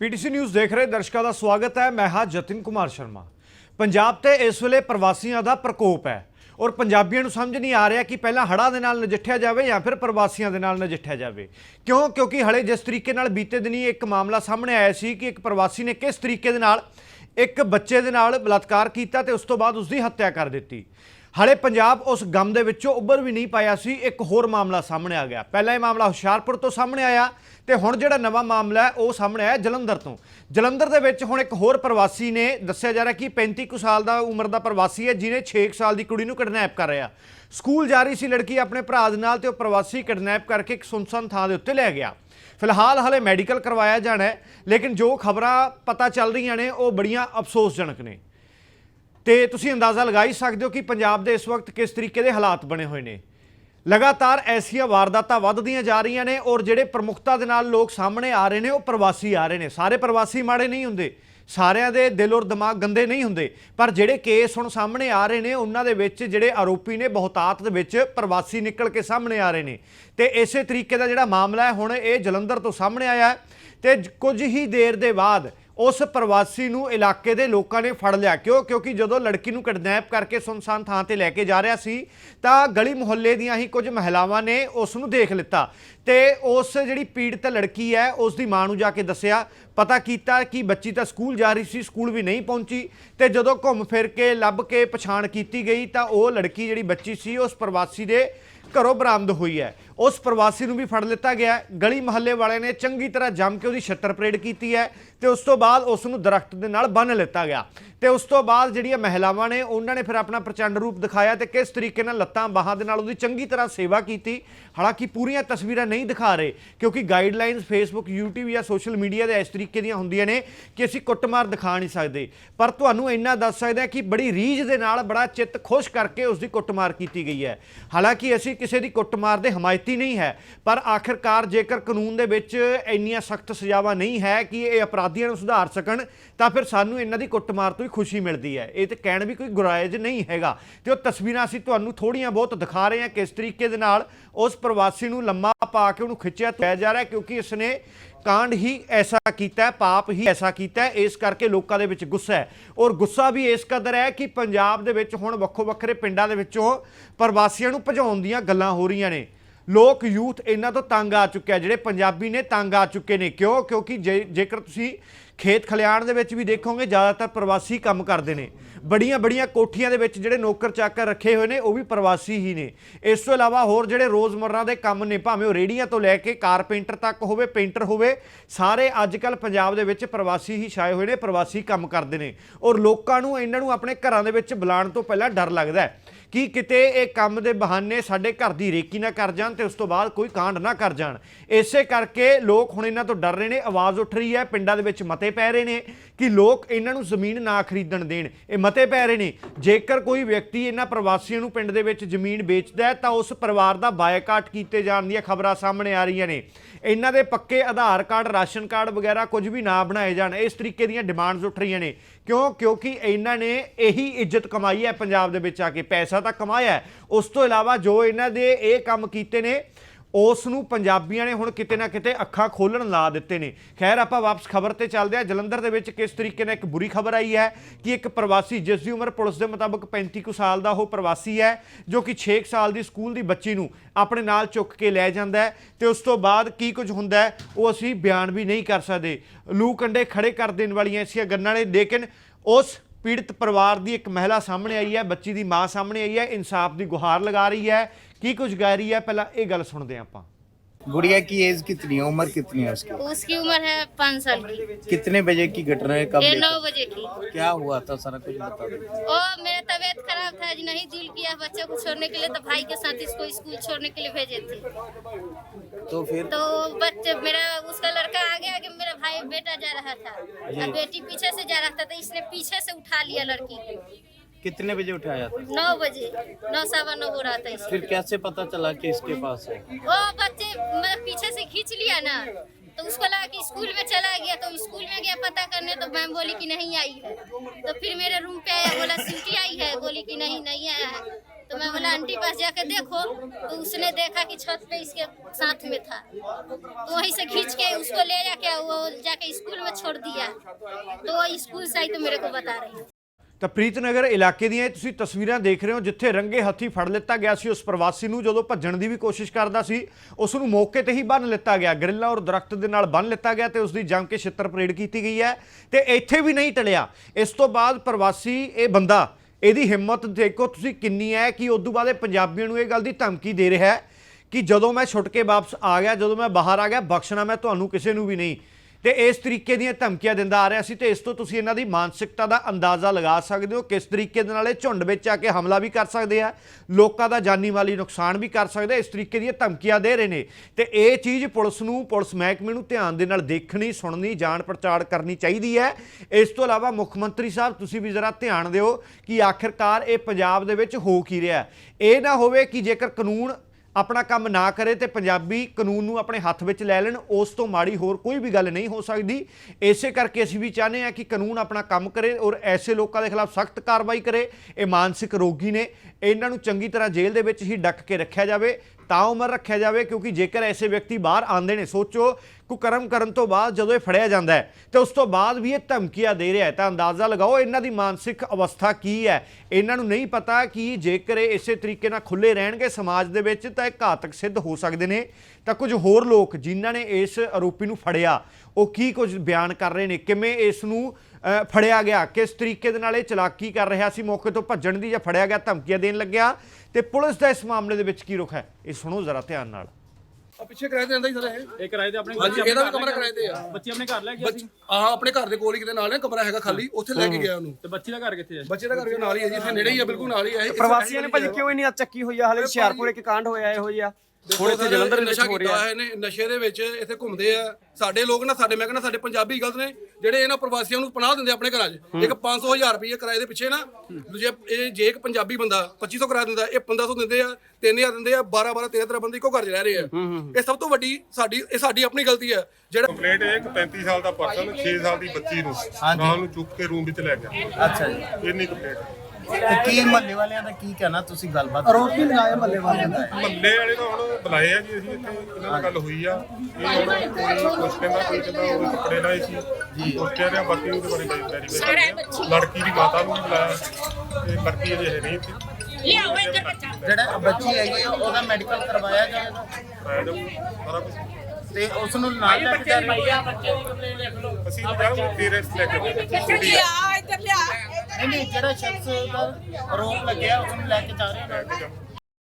PTC news ਦੇਖ ਰਹੇ ਦਰਸ਼ਕਾਂ ਦਾ ਸਵਾਗਤ ਹੈ। ਮੈਂ ਹਾਂ ਜਤਿਨ ਕੁਮਾਰ ਸ਼ਰਮਾ। ਪੰਜਾਬ ਤੇ ਇਸ ਵੇਲੇ ਪ੍ਰਵਾਸੀਆਂ ਦਾ ਪ੍ਰਕੋਪ ਹੈ ਔਰ ਪੰਜਾਬੀਆਂ ਨੂੰ ਸਮਝ ਨਹੀਂ ਆ ਰਿਹਾ ਕਿ ਪਹਿਲਾਂ ਹੜ੍ਹਾਂ ਦੇ ਨਾਲ ਨਜਿੱਠਿਆ ਜਾਵੇ ਜਾਂ ਫਿਰ ਪ੍ਰਵਾਸੀਆਂ ਦੇ ਨਾਲ ਨਜਿੱਠਿਆ ਜਾਵੇ। ਕਿਉਂ? ਕਿਉਂਕਿ ਹਲੇ ਜਿਸ ਤਰੀਕੇ ਨਾਲ ਬੀਤੇ ਦਿਨੀ ਇੱਕ ਮਾਮਲਾ ਸਾਹਮਣੇ ਆਇਆ ਸੀ ਕਿ ਇੱਕ ਪ੍ਰਵਾਸੀ ਨੇ ਕਿਸ ਤਰੀਕੇ ਦੇ ਨਾਲ ਇੱਕ ਬੱਚੇ ਦੇ ਨਾਲ ਬਲਾਤਕਾਰ ਕੀਤਾ ਤੇ ਉਸ ਤੋਂ ਬਾਅਦ ਉਸ ਦੀ ਹੱਤਿਆ ਕਰ ਦਿੱਤੀ। ਹਾਲੇ ਪੰਜਾਬ ਉਸ ਗਮ ਦੇ ਵਿੱਚੋਂ ਉੱਭਰ ਵੀ ਨਹੀਂ ਪਾਇਆ ਸੀ, ਇੱਕ ਹੋਰ ਮਾਮਲਾ ਸਾਹਮਣੇ ਆ ਗਿਆ। ਪਹਿਲਾਂ ਇਹ ਮਾਮਲਾ ਹੁਸ਼ਿਆਰਪੁਰ ਤੋਂ ਸਾਹਮਣੇ ਆਇਆ ਤੇ ਹੁਣ ਜਿਹੜਾ ਨਵਾਂ ਮਾਮਲਾ ਹੈ, ਉਹ ਸਾਹਮਣੇ ਆਇਆ ਜਲੰਧਰ ਤੋਂ। ਜਲੰਧਰ ਦੇ ਵਿੱਚ ਹੁਣ ਇੱਕ ਹੋਰ ਪ੍ਰਵਾਸੀ ਨੇ ਦੱਸਿਆ ਜਾ ਰਿਹਾ ਕਿ 35 ਕੁ ਸਾਲ ਦਾ ਉਮਰ ਦਾ ਪ੍ਰਵਾਸੀ ਹੈ, ਜਿਹਨੇ 6 ਸਾਲ ਦੀ ਕੁੜੀ ਨੂੰ ਕਿਡਨੈਪ ਕਰ ਰਿਹਾ। ਸਕੂਲ ਜਾ ਰਹੀ ਸੀ ਲੜਕੀ ਆਪਣੇ ਭਰਾ ਦੇ ਨਾਲ ਤੇ ਉਹ ਪ੍ਰਵਾਸੀ ਕਿਡਨੈਪ ਕਰਕੇ ਇੱਕ ਸੁਨਸਾਨ ਥਾਂ ਦੇ ਉੱਤੇ ਲੈ ਗਿਆ। ਫਿਲਹਾਲ ਹਲੇ ਮੈਡੀਕਲ ਕਰਵਾਇਆ ਜਾਣਾ ਹੈ, ਲੇਕਿਨ ਜੋ ਖਬਰਾਂ ਪਤਾ ਚੱਲ ਰਹੀਆਂ ਨੇ, ਉਹ ਬੜੀਆਂ ਅਫਸੋਸਜਨਕ ਨੇ। ਤੇ ਤੁਸੀਂ ਅੰਦਾਜ਼ਾ ਲਗਾ ਹੀ ਸਕਦੇ ਹੋ ਕਿ ਪੰਜਾਬ ਦੇ ਇਸ ਵਕਤ ਕਿਸ ਤਰੀਕੇ ਦੇ ਹਾਲਾਤ ਬਣੇ ਹੋਏ ਨੇ? ਲਗਾਤਾਰ ਐਸੀਆਂ ਵਾਰਦਾਤਾਂ ਵੱਧਦੀਆਂ ਜਾ ਰਹੀਆਂ ਨੇ ਔਰ ਜਿਹੜੇ ਪ੍ਰਮੁਖਤਾ ਦੇ ਨਾਲ ਲੋਕ ਸਾਹਮਣੇ ਆ ਰਹੇ ਨੇ, ਉਹ ਪ੍ਰਵਾਸੀ ਆ ਰਹੇ ਨੇ। ਸਾਰੇ ਪ੍ਰਵਾਸੀ ਮਾੜੇ ਨਹੀਂ ਹੁੰਦੇ। ਸਾਰਿਆਂ ਦੇ ਦਿਲ ਔਰ ਦਿਮਾਗ ਗੰਦੇ ਨਹੀਂ ਹੁੰਦੇ। ਪਰ ਜਿਹੜੇ ਕੇਸ ਹੁਣ ਸਾਹਮਣੇ ਆ ਰਹੇ ਨੇ, ਉਹਨਾਂ ਦੇ ਵਿੱਚ ਜਿਹੜੇ ਆਰੋਪੀ ਨੇ, ਬਹੁਤਾਤ ਦੇ ਵਿੱਚ ਪ੍ਰਵਾਸੀ ਨਿਕਲ ਕੇ ਸਾਹਮਣੇ ਆ ਰਹੇ ਨੇ। ਤੇ ਇਸੇ ਤਰੀਕੇ ਦਾ ਜਿਹੜਾ ਮਾਮਲਾ ਹੈ, ਹੁਣ ਇਹ ਜਲੰਧਰ ਤੋਂ ਸਾਹਮਣੇ ਆਇਆ ਹੈ। ਤੇ ਕੁਝ ਹੀ ਦੇਰ ਦੇ ਬਾਅਦ ਉਸ ਪ੍ਰਵਾਸੀ ਨੂੰ ਇਲਾਕੇ ਦੇ ਲੋਕਾਂ ਨੇ ਫੜ ਲਿਆ। ਕਿਉਂ? ਕਿਉਂਕਿ ਜਦੋਂ ਲੜਕੀ ਨੂੰ ਕਿਡਨੈਪ ਕਰਕੇ ਸੁਨਸਾਨ ਥਾਂ ਤੇ ਲੈ ਕੇ ਜਾ ਰਿਹਾ ਸੀ, ਤਾਂ ਗਲੀ ਮੁਹੱਲੇ ਦੀਆਂ ਹੀ ਕੁਝ ਮਹਿਲਾਵਾਂ ਨੇ ਉਸ ਨੂੰ ਦੇਖ ਲਿੱਤਾ। ਤੇ ਉਸ ਜਿਹੜੀ ਪੀੜਤ ਲੜਕੀ ਹੈ, ਉਸ ਦੀ ਮਾਂ ਨੂੰ ਜਾ ਕੇ ਦੱਸਿਆ, ਪਤਾ ਕੀਤਾ ਕਿ ਬੱਚੀ ਤਾਂ ਸਕੂਲ ਜਾ ਰਹੀ ਸੀ, ਸਕੂਲ ਵੀ ਨਹੀਂ ਪਹੁੰਚੀ। ਤੇ ਜਦੋਂ ਘੁੰਮ ਫਿਰ ਕੇ, ਲੱਭ ਕੇ ਪਛਾਣ ਕੀਤੀ ਗਈ, ਤਾਂ ਉਹ ਲੜਕੀ ਜਿਹੜੀ ਬੱਚੀ ਸੀ, ਉਸ ਪ੍ਰਵਾਸੀ ਦੇ ਘਰੋਂ ਬਰਾਮਦ ਹੋਈ ਹੈ। ਉਸ ਪ੍ਰਵਾਸੀ ਨੂੰ ਵੀ ਫੜ ਲਿੱਤਾ ਗਿਆ ਗਲੀ ਮਹੱਲੇ ਵਾਲੇ ਨੇ ਚੰਗੀ ਤਰ੍ਹਾਂ ਜੰਮ ਕੇ ਉਹਦੀ ਛੱਤਰ ਪਰੇਡ ਕੀਤੀ ਹੈ ਤੇ ਉਸ ਤੋਂ ਬਾਅਦ ਉਸ ਨੂੰ ਦਰਖਤ ਦੇ ਨਾਲ ਬੰਨ੍ਹ ਲਿੱਤਾ ਗਿਆ। ਤੇ ਉਸ ਤੋਂ ਬਾਅਦ ਜਿਹੜੀਆਂ ਮਹਿਲਾਵਾਂ ਨੇ, ਉਹਨਾਂ ਨੇ ਫਿਰ ਆਪਣਾ ਪ੍ਰਚੰਡ ਰੂਪ ਦਿਖਾਇਆ ਤੇ ਕਿਸ ਤਰੀਕੇ ਨਾਲ ਲੱਤਾਂ ਬਾਹਾਂ ਦੇ ਨਾਲ ਉਹਦੀ ਚੰਗੀ ਤਰ੍ਹਾਂ ਸੇਵਾ ਕੀਤੀ। ਹਾਲਾਂਕਿ ਪੂਰੀਆਂ ਤਸਵੀਰਾਂ ਨਹੀਂ ਦਿਖਾ ਰਹੇ, ਕਿਉਂਕਿ ਗਾਈਡਲਾਈਨਸ ਫੇਸਬੁੱਕ YouTube ਜਾਂ ਸੋਸ਼ਲ ਮੀਡੀਆ ਦੇ ਇਸ ਤਰੀਕੇ ਦੀਆਂ ਹੁੰਦੀਆਂ ਨੇ ਕਿ ਅਸੀਂ ਕੁੱਟਮਾਰ ਦਿਖਾ ਨਹੀਂ ਸਕਦੇ। ਪਰ ਤੁਹਾਨੂੰ ਇੰਨਾ ਦੱਸ ਸਕਦਾ ਕਿ ਬੜੀ ਰੀਝ ਦੇ ਨਾਲ ਬੜਾ ਚਿੱਤ ਖੁਸ਼ ਕਰਕੇ ਉਸ ਦੀ ਕੁੱਟਮਾਰ ਕੀਤੀ ਗਈ ਹੈ। ਹਾਲਾਂਕਿ ਅਸੀਂ ਕਿਸੇ ਦੀ ਕੁੱਟਮਾਰ ਦੇ ਹਮਾਇਤੀ ਨਹੀਂ ਹੈ, ਪਰ ਆਖਿਰਕਾਰ ਜੇਕਰ ਕਾਨੂੰਨ ਦੇ ਵਿੱਚ ਇੰਨੀਆਂ ਸਖਤ ਸਜ਼ਾਵਾਂ ਨਹੀਂ ਹੈ ਕਿ ਇਹ ਅਪਰਾਧੀਆਂ ਨੂੰ ਸੁਧਾਰ ਸਕਣ, ਤਾਂ ਫਿਰ ਸਾਨੂੰ ਇਹਨਾਂ ਦੀ ਕੁੱਟਮਾਰ ਤੋਂ ਹੀ ਖੁਸ਼ੀ ਮਿਲਦੀ ਹੈ। ਇਹ ਤੇ ਕਹਿਣ ਵੀ ਕੋਈ ਗੁਰਾਇਜ ਨਹੀਂ ਹੈਗਾ। ਤੇ ਉਹ ਤਸਵੀਰਾਂ ਅਸੀਂ ਤੁਹਾਨੂੰ ਥੋੜੀਆਂ ਬਹੁਤ ਦਿਖਾ ਰਹੇ ਹਾਂ ਕਿਸ ਤਰੀਕੇ ਦੇ ਨਾਲ ਉਸ ਪ੍ਰਵਾਸੀ ਨੂੰ ਲੰਮਾ ਪਾ ਕੇ ਉਹਨੂੰ ਖਿੱਚਿਆ ਤੁਰਿਆ ਜਾ ਰਿਹਾ ਹੈ, ਕਿਉਂਕਿ ਇਸਨੇ ਕਾਂਡ ਹੀ ਐਸਾ ਕੀਤਾ ਪਾਪ ਹੀ ਐਸਾ ਕੀਤਾ ਇਸ ਕਰਕੇ ਲੋਕਾਂ ਦੇ ਵਿੱਚ ਗੁੱਸਾ ਹੈ। ਔਰ ਗੁੱਸਾ ਵੀ ਇਸ ਕਦਰ ਹੈ ਕਿ ਪੰਜਾਬ ਦੇ ਵਿੱਚ ਹੁਣ ਵੱਖੋ ਵੱਖਰੇ ਪਿੰਡਾਂ ਦੇ ਵਿੱਚੋਂ ਪ੍ਰਵਾਸੀਆਂ ਨੂੰ ਭਜਾਉਣ ਦੀਆਂ ਗੱਲਾਂ ਹੋ ਰਹੀਆਂ ਨੇ। ਲੋਕ ਯੂਥ ਇਹਨਾਂ ਤੋਂ ਤੰਗ ਆ ਚੁੱਕਿਆ ਜਿਹੜੇ ਪੰਜਾਬੀ ਨੇ ਤੰਗ ਆ ਚੁੱਕੇ ਨੇ। ਕਿਉਂ? ਕਿਉਂਕਿ ਜੇ- ਜੇਕਰ ਤੁਸੀਂ ਖੇਤ ਖਲਿਆਣ ਦੇ ਵਿੱਚ ਵੀ ਦੇਖੋਗੇ, ਜ਼ਿਆਦਾਤਰ ਪ੍ਰਵਾਸੀ ਕੰਮ ਕਰਦੇ ਨੇ। ਬੜੀਆਂ ਬੜੀਆਂ ਕੋਠੀਆਂ ਦੇ ਵਿੱਚ ਜਿਹੜੇ ਨੌਕਰ ਚਾਕਰ ਰੱਖੇ ਹੋਏ ਨੇ, ਉਹ ਵੀ ਪ੍ਰਵਾਸੀ ਹੀ ਨੇ। ਇਸ ਤੋਂ ਇਲਾਵਾ ਹੋਰ ਜਿਹੜੇ ਰੋਜ਼ਮਰਰਾ ਦੇ ਕੰਮ ਨੇ, ਭਾਵੇਂ ਉਹ ਰੇੜੀਆਂ ਤੋਂ ਲੈ ਕੇ ਕਾਰਪੈਂਟਰ ਤੱਕ ਹੋਵੇ, ਪੇਂਟਰ ਹੋਵੇ, ਸਾਰੇ ਅੱਜ ਕੱਲ ਪੰਜਾਬ ਦੇ ਵਿੱਚ ਪ੍ਰਵਾਸੀ ਹੀ ਛਾਏ ਹੋਏ ਨੇ, ਪ੍ਰਵਾਸੀ ਕੰਮ ਕਰਦੇ ਨੇ। ਔਰ ਲੋਕਾਂ ਨੂੰ, ਇਹਨਾਂ ਨੂੰ ਆਪਣੇ ਘਰਾਂ ਦੇ ਵਿੱਚ ਬੁਲਾਉਣ ਤੋਂ ਪਹਿਲਾਂ ਡਰ ਲੱਗਦਾ ਹੈ। ਕਿ ਕਿਤੇ ਇਹ ਕੰਮ ਦੇ ਬਹਾਨੇ ਸਾਡੇ ਘਰ ਦੀ ਰੇਕੀ ਨਾ ਕਰ ਜਾਣ ਤੇ ਉਸ ਤੋਂ ਬਾਅਦ ਕੋਈ ਕਾਂਡ ਨਾ ਕਰ ਜਾਣ। ਇਸੇ ਕਰਕੇ ਲੋਕ ਹੁਣ ਇਹਨਾਂ ਤੋਂ ਡਰ ਰਹੇ ਨੇ, ਆਵਾਜ਼ ਉੱਠ ਰਹੀ ਹੈ, ਪਿੰਡਾਂ ਦੇ ਵਿੱਚ ਮਤੇ ਪੈ ਰਹੇ ਨੇ ਕਿ ਲੋਕ ਇਹਨਾਂ ਨੂੰ ਜ਼ਮੀਨ ਨਾ ਖਰੀਦਣ ਦੇਣ। ਇਹ ਮਤੇ ਪੈ ਰਹੇ ਨੇ। ਜੇਕਰ ਕੋਈ ਵਿਅਕਤੀ ਇਹਨਾਂ ਪ੍ਰਵਾਸੀਆਂ ਨੂੰ ਪਿੰਡ ਦੇ ਵਿੱਚ ਜ਼ਮੀਨ ਵੇਚਦਾ ਹੈ, ਤਾਂ ਉਸ ਪਰਿਵਾਰ ਦਾ ਬਾਇਕਾਟ ਕੀਤੇ ਜਾਣ ਦੀਆਂ ਖਬਰਾਂ ਸਾਹਮਣੇ ਆ ਰਹੀਆਂ ਨੇ। ਇਹਨਾਂ ਦੇ ਪੱਕੇ ਆਧਾਰ ਕਾਰਡ, ਰਾਸ਼ਨ ਕਾਰਡ ਵਗੈਰਾ ਕੁਝ ਵੀ ਨਾ ਬਣਾਏ ਜਾਣ। ਇਸ ਤਰੀਕੇ ਦੀਆਂ ਡਿਮਾਂਡਸ ਉੱਠ ਰਹੀਆਂ ਨੇ ਕਿਉਂ? ਕਿਉਂਕਿ ਇਹਨਾਂ ਨੇ ਇਹੀ ਇੱਜ਼ਤ ਕਮਾਈ ਹੈ ਪੰਜਾਬ ਦੇ ਵਿੱਚ ਆ ਕੇ। ਪੈਸਾ ਤਾਂ ਕਮਾਇਆ ਉਸ ਤੋਂ ਇਲਾਵਾ ਜੋ ਇਹਨਾਂ ਦੇ ਇਹ ਕੰਮ ਕੀਤੇ ਨੇ ਉਸ ਨੂੰ ਪੰਜਾਬੀਆਂ ਨੇ ਹੁਣ ਕਿਤੇ ਨਾ ਕਿਤੇ ਅੱਖਾਂ ਖੋਲਣ ਲਾ ਦਿੱਤੇ ਨੇ। ਖੈਰ, ਆਪਾਂ ਵਾਪਸ ਖਬਰ ਤੇ ਚੱਲਦੇ ਆ ਜਲੰਧਰ ਦੇ ਵਿੱਚ ਕਿਸ ਤਰੀਕੇ ਨਾਲ ਇੱਕ ਬੁਰੀ ਖਬਰ ਆਈ ਹੈ ਕਿ ਇੱਕ ਪ੍ਰਵਾਸੀ, ਜਿਸ ਦੀ ਉਮਰ ਪੁਲਿਸ ਦੇ ਮੁਤਾਬਕ 35 ਕੁ ਸਾਲ ਦਾ, ਉਹ ਪ੍ਰਵਾਸੀ ਹੈ, ਜੋ ਕਿ 6 ਸਾਲ ਦੀ ਸਕੂਲ ਦੀ ਬੱਚੀ ਨੂੰ ਆਪਣੇ ਨਾਲ ਚੁੱਕ ਕੇ ਲੈ ਜਾਂਦਾ ਹੈ ਤੇ ਉਸ ਤੋਂ ਬਾਅਦ ਕੀ ਕੁਝ ਹੁੰਦਾ ਹੈ, ਉਹ ਅਸੀਂ ਬਿਆਨ ਵੀ ਨਹੀਂ ਕਰ ਸਕਦੇ। ਲੂ ਕੰਡੇ ਖੜੇ ਕਰ ਦੇਣ ਵਾਲੀਆਂ ਐਸੀਆਂ ਗੱਲਾਂ ਨੇ, ਲੇਕਿਨ ਉਸ ਪੀੜਤ ਪਰਿਵਾਰ ਦੀ ਇੱਕ ਮਹਿਲਾ ਸਾਹਮਣੇ ਆਈ ਹੈ, ਬੱਚੀ ਦੀ ਮਾਂ ਸਾਹਮਣੇ ਆਈ ਹੈ, ਇਨਸਾਫ ਦੀ ਗੁਹਾਰ ਲਗਾ ਰਹੀ ਹੈ। ਕੀ ਕੁਝ ਗਾ ਰਹੀ ਹੈ? ਪਹਿਲਾਂ ਇਹ ਗੱਲ ਸੁਣਦੇ ਹਾਂ ਆਪਾਂ। गुड़िया की एज कितनी है? उम्र कितनी है उसकी? उसकी उम्र है पाँच साल की। कितने बजे की घटना है? कब ये नौ बजे की। क्या हुआ था? सारा कुछ बता दो। ओ मेरा तबीयत खराब था आज नहीं दिल किया बच्चे को छोड़ने के लिए तो भाई के साथ इसको स्कूल छोड़ने के लिए भेजे थे। तो फिर? तो बच्चे मेरा उसका लड़का आगे आगे मेरा भाई बेटा जा रहा था। और बेटी पीछे से जा रहा था तो इसने पीछे से उठा लिया लड़की को। कितने बजे उठाया था? नौ बजे नौ सवा नौ हो रहा था फिर कैसे पता चला कि इसके पास है? वो बच्चे खींच लिया ना। तो उसको लगा कि स्कूल में चला गया तो स्कूल में गया पता करने तो मैम बोली कि नहीं आई है। तो फिर मेरे रूम पे आया, बोला, सीटी आई है? बोली कि नहीं नहीं आया है। तो मैं बोला, आंटी पास जाके देखो। तो उसने देखा कि छत पे इसके साथ में था। तो वहीं से खींच के उसको ले जाके, वो जाके स्कूल में छोड़ दिया। तो वो स्कूल से आई तो मेरे को बता रही ਤਾਂ ਪ੍ਰੀਤਨਗਰ ਇਲਾਕੇ ਦੀਆਂ ਇਹ ਤੁਸੀਂ ਤਸਵੀਰਾਂ ਦੇਖ ਰਹੇ ਹੋ, ਜਿੱਥੇ ਰੰਗੇ ਹੱਥੀ ਫੜ ਲਿੱਤਾ ਗਿਆ ਸੀ ਉਸ ਪ੍ਰਵਾਸੀ ਨੂੰ, ਜਦੋਂ ਭੱਜਣ ਦੀ ਵੀ ਕੋਸ਼ਿਸ਼ ਕਰਦਾ ਸੀ, ਉਸ ਨੂੰ ਮੌਕੇ ਤੇ ਹੀ ਬੰਨ ਲਿੱਤਾ ਗਿਆ। ਗਰਿੱਲਾਂ ਔਰ ਦਰਖਤ ਦੇ ਨਾਲ ਬੰਨ ਲਿੱਤਾ ਗਿਆ ਤੇ ਉਸ ਦੀ ਜੰਮ ਕੇ ਛਿੱਤਰ ਪਰੇਡ ਕੀਤੀ ਗਈ ਹੈ ਤੇ ਇੱਥੇ ਵੀ ਨਹੀਂ ਟਲਿਆ। ਇਸ ਤੋਂ ਬਾਅਦ ਪ੍ਰਵਾਸੀ ਇਹ ਬੰਦਾ, ਇਹਦੀ ਹਿੰਮਤ ਦੇਖੋ ਤੁਸੀਂ ਕਿੰਨੀ ਹੈ, ਕਿ ਉਦੋਂ ਬਾਅਦ ਇਹ ਪੰਜਾਬੀਆਂ ਨੂੰ ਇਹ ਗੱਲ ਦੀ ਧਮਕੀ ਦੇ ਰਿਹਾ ਹੈ ਕਿ ਜਦੋਂ ਮੈਂ ਛੁੱਟ ਕੇ ਵਾਪਸ ਆ ਗਿਆ, ਜਦੋਂ ਮੈਂ ਬਾਹਰ ਆ ਗਿਆ, ਬਖਸ਼ਣਾ ਮੈਂ ਤੁਹਾਨੂੰ ਕਿਸੇ ਨੂੰ ਵੀ ਨਹੀਂ। ਤੇ ਇਸ ਤਰੀਕੇ ਦੀਆਂ ਧਮਕੀਆਂ ਦਿੰਦਾ ਆ ਰਿਹਾ ਸੀ ਤੇ ਇਸ ਤੋਂ ਤੁਸੀਂ ਇਹਨਾਂ ਦੀ ਮਾਨਸਿਕਤਾ ਦਾ ਅੰਦਾਜ਼ਾ ਲਗਾ ਸਕਦੇ ਹੋ, ਕਿਸ ਤਰੀਕੇ ਦੇ ਨਾਲ ਇਹ ਝੁੰਡ ਵਿੱਚ ਆ ਕੇ ਹਮਲਾ ਵੀ ਕਰ ਸਕਦੇ ਆ, ਲੋਕਾਂ ਦਾ ਜਾਨੀ ਮਾਲੀ ਨੁਕਸਾਨ ਵੀ ਕਰ ਸਕਦੇ ਇਸ ਤਰੀਕੇ ਦੀਆਂ ਧਮਕੀਆਂ ਦੇ ਰਹੇ ਨੇ। ਤੇ ਇਹ ਚੀਜ਼ ਪੁਲਿਸ ਨੂੰ, ਪੁਲਿਸ ਮਹਿਕਮੇ ਨੂੰ ਧਿਆਨ ਦੇ ਨਾਲ ਦੇਖਣੀ, ਸੁਣਨੀ, ਜਾਣ ਪੜਤਾੜ ਕਰਨੀ ਚਾਹੀਦੀ ਹੈ। ਇਸ ਤੋਂ ਇਲਾਵਾ ਮੁੱਖ ਮੰਤਰੀ ਸਾਹਿਬ, ਤੁਸੀਂ ਵੀ ਜ਼ਰਾ ਧਿਆਨ ਦਿਓ ਕਿ ਆਖਿਰਕਾਰ ਇਹ ਪੰਜਾਬ ਦੇ ਵਿੱਚ ਹੋ ਕੀ ਰਿਹਾ। ਇਹ ਨਾ ਹੋਵੇ ਕਿ ਜੇਕਰ ਕਾਨੂੰਨ ਆਪਣਾ ਕੰਮ ਨਾ ਕਰੇ ਤੇ ਪੰਜਾਬੀ ਕਾਨੂੰਨ ਨੂੰ ਆਪਣੇ ਹੱਥ ਵਿੱਚ ਲੈ ਲੈਣ, ਉਸ ਤੋਂ ਮਾੜੀ ਹੋਰ ਕੋਈ ਵੀ ਗੱਲ ਨਹੀਂ ਹੋ ਸਕਦੀ। ਇਸੇ ਕਰਕੇ ਅਸੀਂ ਵੀ ਚਾਹੁੰਦੇ ਹਾਂ ਕਿ ਕਾਨੂੰਨ ਆਪਣਾ ਕੰਮ ਕਰੇ ਔਰ ਐਸੇ ਲੋਕਾਂ ਦੇ ਖਿਲਾਫ ਸਖਤ ਕਾਰਵਾਈ ਕਰੇ। ਇਹ ਮਾਨਸਿਕ ਰੋਗੀ ਨੇ, ਇਹਨਾਂ ਨੂੰ ਚੰਗੀ ਤਰ੍ਹਾਂ ਜੇਲ੍ਹ ਦੇ ਵਿੱਚ ਹੀ ਡੱਕ ਕੇ ਰੱਖਿਆ ਜਾਵੇ। ਤਾਂ ਉਮਰ ਰੱਖਿਆ ਜਾਵੇ, ਕਿਉਂਕਿ ਜੇਕਰ ਐਸੇ ਵਿਅਕਤੀ ਬਾਹਰ ਆਉਂਦੇ ਨੇ, ਸੋਚੋ ਕੁਕਰਮ ਕਰਨ ਤੋਂ ਬਾਅਦ ਜਦੋਂ ਇਹ ਫੜਿਆ ਜਾਂਦਾ ਹੈ, ਤੇ ਉਸ ਤੋਂ ਬਾਅਦ ਵੀ ਇਹ ਧਮਕੀਆਂ ਦੇ ਰਿਹਾ ਹੈ। ਤਾਂ ਅੰਦਾਜ਼ਾ ਲਗਾਓ, ਇਹਨਾਂ ਦੀ ਮਾਨਸਿਕ ਅਵਸਥਾ ਕੀ ਹੈ? ਇਹਨਾਂ ਨੂੰ ਨਹੀਂ ਪਤਾ ਕਿ ਜੇਕਰ ਇਹ ਇਸੇ ਤਰੀਕੇ ਨਾਲ ਖੁੱਲੇ ਰਹਿਣਗੇ ਸਮਾਜ ਦੇ ਵਿੱਚ, ਤਾਂ ਇਹ ਘਾਤਕ ਸਿੱਧ ਹੋ ਸਕਦੇ ਨੇ। ਤਾਂ ਕੁਝ ਹੋਰ ਲੋਕ ਜਿਨ੍ਹਾਂ ਨੇ ਇਸ ਆਰੋਪੀ ਨੂੰ ਫੜਿਆ, ਉਹ ਕੀ ਕੁਝ ਬਿਆਨ ਕਰ ਰਹੇ ਨੇ? ਕਿਵੇਂ ਇਸ ਨੂੰ ਫੜਿਆ ਗਿਆ। ਕਿਸ ਤਰੀਕੇ ਦੇ ਨਾਲ ਇਹ ਚਲਾਕੀ ਕਰ ਰਿਹਾ ਸੀ? ਮੌਕੇ ਤੋਂ ਭੱਜਣ ਦੀ ਜਾਂ ਫੜਿਆ ਗਿਆ ਧਮਕੀਆਂ ਦੇਣ ਲੱਗਿਆ। ਤੇ ਪੁਲਿਸ ਦਾ ਇਸ ਮਾਮਲੇ ਦੇ ਵਿੱਚ ਕੀ ਰੁਖ ਹੈ? ਇਹ ਸੁਣੋ ਜ਼ਰਾ ਧਿਆਨ ਨਾਲ। ਆ ਪਿੱਛੇ ਕਿਰਾਏ ਤੇ ਰਹਿੰਦਾ ਹੀ ਸਰ ਇਹ? ਇਹ ਕਿਰਾਏ ਤੇ ਆਪਣੇ ਹਾਂਜੀ ਬੱਚੇ ਇਹਦਾ ਵੀ ਕਮਰਾ ਕਿਰਾਏ ਤੇ ਆ। ਬੱਚੇ ਆਪਣੇ ਘਰ ਲੈ ਗਿਆ ਸੀ। ਆਹ ਆਪਣੇ ਘਰ ਦੇ ਕੋਲ ਹੀ ਕਿਤੇ ਨਾਲ ਨੇ ਕਮਰਾ ਹੈਗਾ ਖਾਲੀ ਉੱਥੇ ਲੈ ਕੇ ਗਿਆ ਉਹਨੂੰ। ਤੇ ਬੱਚੇ ਦਾ ਘਰ ਕਿੱਥੇ ਹੈ? ਬੱਚੇ ਦਾ ਘਰ ਵੀ ਨਾਲ ਹੀ ਹੈ ਜੀ ਇੱਥੇ ਨੇੜੇ ਹੀ ਆ ਬਿਲਕੁਲ ਨਾਲ ਹੀ ਹੈ। ਪ੍ਰਵਾਸੀਆਂ ਨੇ ਭਾਜੀ ਕਿਉਂ ਇੰਨੀ ਚੱਕੀ ਹੋਈ ਆ? ਹਲੇ ਹੁਸ਼ਿਆਰਪੁਰ ਇੱਕ ਕਾਂਡ ਹੋਇਆ ਇਹੋ ਜਿਹਾ। ਹੁਣ ਇੱਥੇ ਜਲੰਧਰ ਦੇ ਵਿੱਚ ਨਸ਼ਾ ਹੋ ਕੀਤਾ ਰਿਹਾ। ਹੋਇਆ ਇਹਨੇ ਨਸ਼ੇ ਦੇ ਵਿੱਚ ਇੱਥੇ ਘੁੰਮਦੇ ਆ। ਸਾਡੇ ਲੋਕ ਨਾ ਸਾਡੇ ਮੈਂ ਕਹਿੰਦਾ ਸਾਡੇ ਪੰਜਾਬੀ ਗਲਤ ਨੇ। ਜਿਹੜੇ ਇਹਨਾਂ ਪ੍ਰਵਾਸੀਆਂ ਨੂੰ ਪਨਾਹ ਦਿੰਦੇ ਆਪਣੇ ਘਰਾਂ 'ਚ। ਇੱਕ 500 ਹਜ਼ਾਰ ਰੁਪਏ ਕਿਰਾਏ ਦੇ ਪਿੱਛੇ ਨਾ ਦੂਜੇ ਇਹ ਜੇ ਇੱਕ ਪੰਜਾਬੀ ਬੰਦਾ 2500 ਕਿਰਾਇਆ ਦਿੰਦਾ ਇਹ 1500 ਦਿੰਦੇ ਆ 3000 ਦਿੰਦੇ ਆ 12 12 13 13 ਬੰਦੇ ਇੱਕੋ ਘਰ 'ਚ ਰਹਿ ਰਹੇ ਆ। ਇਹ ਸਭ ਤੋਂ ਵੱਡੀ ਸਾਡੀ ਇਹ ਸਾਡੀ ਆਪਣੀ ਗਲਤੀ ਹੈ ਜਿਹੜਾ ਕੰਪਲੇਂਟ ਇਹ ਕਿ 35 ਸਾਲ ਦਾ ਪਰਸਨ 6 ਸਾਲ ਦੀ ਬੱਚੀ ਨੂੰ ਨਾਲ ਨੂੰ ਚੁੱਕ ਕੇ ਰੂਮ ਵਿੱਚ ਲੈ ਗਿਆ। ਅੱਛਾ ਜੀ। ਇੰਨੀ ਕੰਪਲੇਂਟ ਤੇ ਕੀ ਮਹੱਲੇ ਵਾਲਿਆਂ ਦਾ ਕੀ ਕਹਿਣਾ? ਤੁਸੀਂ ਗੱਲਬਾਤ ਰੋਟੀ ਲਗਾਇਆ ਮੱਲੇ ਵਾਲਿਆਂ ਦਾ। ਮੱਲੇ ਵਾਲੇ ਤਾਂ ਹੁਣ ਬੁਲਾਏ ਆ ਜੀ ਅਸੀਂ ਇੱਥੇ ਇਹਨਾਂ ਨਾਲ ਗੱਲ ਹੋਈ ਆ। ਇਹ ਹੁਣ ਕੋਈ ਕੁਛ ਕਹਿੰਦਾ ਕੋਈ ਕਹਿੰਦਾ ਉਹ ਕੱਪੜੇ ਲਾਏ ਸੀ। ਜੀ। ਕੁਛ ਕਹਿ ਰਿਹਾ ਬਾਕੀ ਉਹਦੇ ਬਾਰੇ ਕੋਈ ਵੈਰੀਫਾਈ ਲੜਕੀ ਦੀ ਮਾਤਾ ਨੂੰ ਵੀ ਬੁਲਾਇਆ। ਤੇ ਲੜਕੀ ਅਜੇ ਹੈ ਨਹੀਂ ਇੱਥੇ। ਜਿਹੜਾ ਬੱਚੀ ਹੈਗੀ ਆ, ਉਹਦਾ ਮੈਡੀਕਲ ਕਰਵਾਇਆ ਜਾਏਗਾ ਕਰਾਇਆ ਜਾਊਗਾ ਸਾਰਾ ਕੁਝ ਤੇ ਉਸ ਨੂੰ ਨਾਲ ਲੈ ਕੇ ਜਾ ਰਹੇ ਹੋ? ਅਸੀਂ ਤੇਰੇ ਲੈ ਕੇ ਛੁੱਟੀ ਆ ਨਹੀਂ ਨਹੀਂ ਜਿਹੜਾ ਸ਼ਖਸ ਦਾ ਆਰੋਪ ਲੱਗਿਆ ਉਸ ਨੂੰ ਲੈ ਕੇ ਜਾ ਰਹੇ ਹੋ?